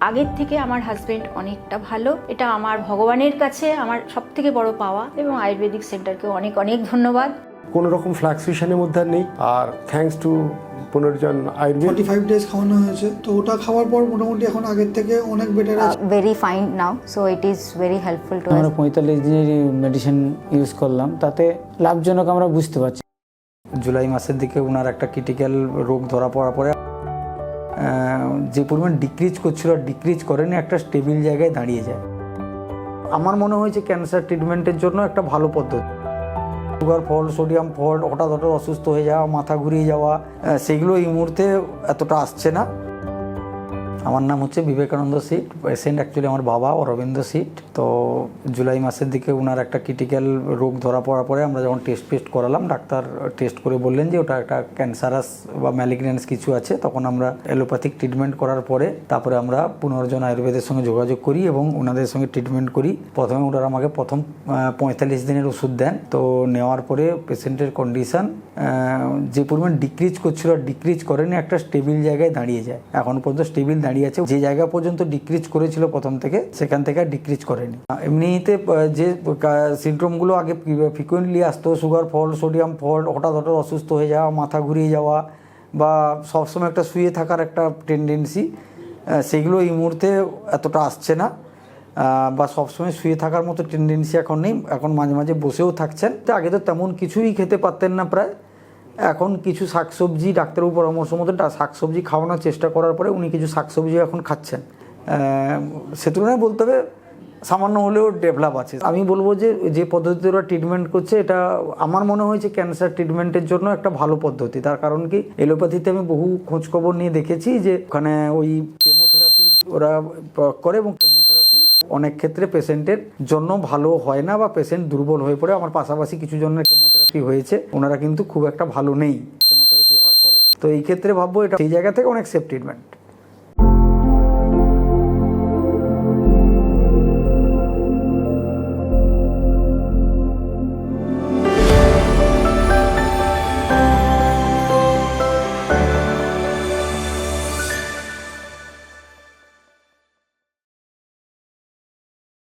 আগের থেকে আমার হাজবেন্ড অনেকটা ভালো। এটা আমার ভগবানের কাছে আমার সব থেকে বড় পাওয়া এবং আয়ুর্বেদিক সেন্টারকে অনেক অনেক ধন্যবাদ। কোনো রকম ফ্লাকচুয়েশনের মধ্যে আর নেই। আর thanks to Punarjan Ayurveda forty five days খাওয়ানো হয়েছে। তো ওটা খাওয়ার পর মোটামুটি এখন আগের থেকে অনেক বেটার আছে। Uh, very fine now so it is very helpful আমরা পঁয়তাল্লিশ দিনের মেডিসিন ইউজ করলাম। তাতে লাভজনক আমরা বুঝতে পারছি। জুলাই মাসের দিকে ওনার একটা ক্রিটিক্যাল রোগ ধরা পড়ার পরে যে পরিমাণ ডিক্রিজ করছিল ডিক্রিজ করেনি, একটা স্টেবিল জায়গায় দাঁড়িয়ে যায়। আমার মনে হয়েছে ক্যান্সার ট্রিটমেন্টের জন্য একটা ভালো পদ্ধতি। সুগার ফল সোডিয়াম ফল হঠাৎ হঠাৎ অসুস্থ হয়ে যাওয়া, মাথা ঘুরিয়ে যাওয়া সেগুলো এই মুহূর্তে এতটা আসছে না। আমার নাম হচ্ছে বিবেকানন্দ সিট পেশেন্ট অ্যাকচুয়ালি আমার বাবা অরবিন্দ সিট। তো জুলাই মাসের দিকে ওনার একটা ক্রিটিক্যাল রোগ ধরা পড়ার পরে আমরা যখন টেস্ট ফেস্ট করালাম, ডাক্তার টেস্ট করে বললেন যে ওটা একটা ক্যান্সারাস বা ম্যালিগনেন্স কিছু আছে। তখন আমরা অ্যালোপ্যাথিক ট্রিটমেন্ট করার পরে তারপরে আমরা পুনর্জন আয়ুর্বেদের সঙ্গে যোগাযোগ করি এবং ওনাদের সঙ্গে ট্রিটমেন্ট করি। প্রথমে ওনারা আমাকে প্রথম পঁয়তাল্লিশ দিনের ওষুধ দেন। তো নেওয়ার পরে পেশেন্টের কন্ডিশন যে পরিমাণ ডিক্রিজ করছিল ডিক্রিজ করেনি, একটা স্টেবিল জায়গায় দাঁড়িয়ে যায়। এখন পর্যন্ত স্টেবিল দাঁড়িয়ে আছে, যে জায়গা পর্যন্ত ডিক্রিজ করেছিল প্রথম থেকে, সেখান থেকে আর ডিক্রিজ করেনি। এমনিতে যে সিমটমগুলো আগে ফ্রিকুয়েন্টলি আসতো সুগার ফল সোডিয়াম ফল হঠাৎ হঠাৎ অসুস্থ হয়ে যাওয়া, মাথা ঘুরিয়ে যাওয়া, বা সবসময় একটা শুয়ে থাকার একটা টেন্ডেন্সি সেগুলো এই মুহূর্তে এতটা আসছে না। বা সবসময় শুয়ে থাকার মতো টেন্ডেন্সি এখন নেই, এখন মাঝে মাঝে বসেও থাকছেন। তো আগে তো তেমন কিছুই খেতে পারতেন না প্রায়। এখন কিছু শাকসবজি ডাক্তারের পরামর্শ মতো শাকসবজি খাওয়ানোর চেষ্টা করার পরে উনি কিছু শাকসবজি এখন খাচ্ছেন। সে তুলনায় বলতে হবে সামান্য হলেও ডেভেলপ আছে। আমি বলব যে যে পদ্ধতিতে ওরা ট্রিটমেন্ট করছে, এটা আমার মনে হয়েছে ক্যান্সার ট্রিটমেন্টের জন্য একটা ভালো পদ্ধতি। তার কারণ কি, এলোপ্যাথিতে আমি বহু খোঁজখবর নিয়ে দেখেছি যে, ওখানে ওই কেমোথেরাপি ওরা প্রয়োগ করে এবং কেমোথেরাপি অনেক ক্ষেত্রে পেশেন্টের জন্য ভালো হয় না বা পেশেন্ট দুর্বল হয়ে পড়ে। আমার পাশাপাশি কিছু জনের কেমোথেরাপি হয়েছে, ওনারা কিন্তু খুব একটা ভালো নেই কেমোথেরাপি হওয়ার পরে। তো এই ক্ষেত্রে ভাববো এটা সেই জায়গা থেকে অনেক সেফ ট্রিটমেন্ট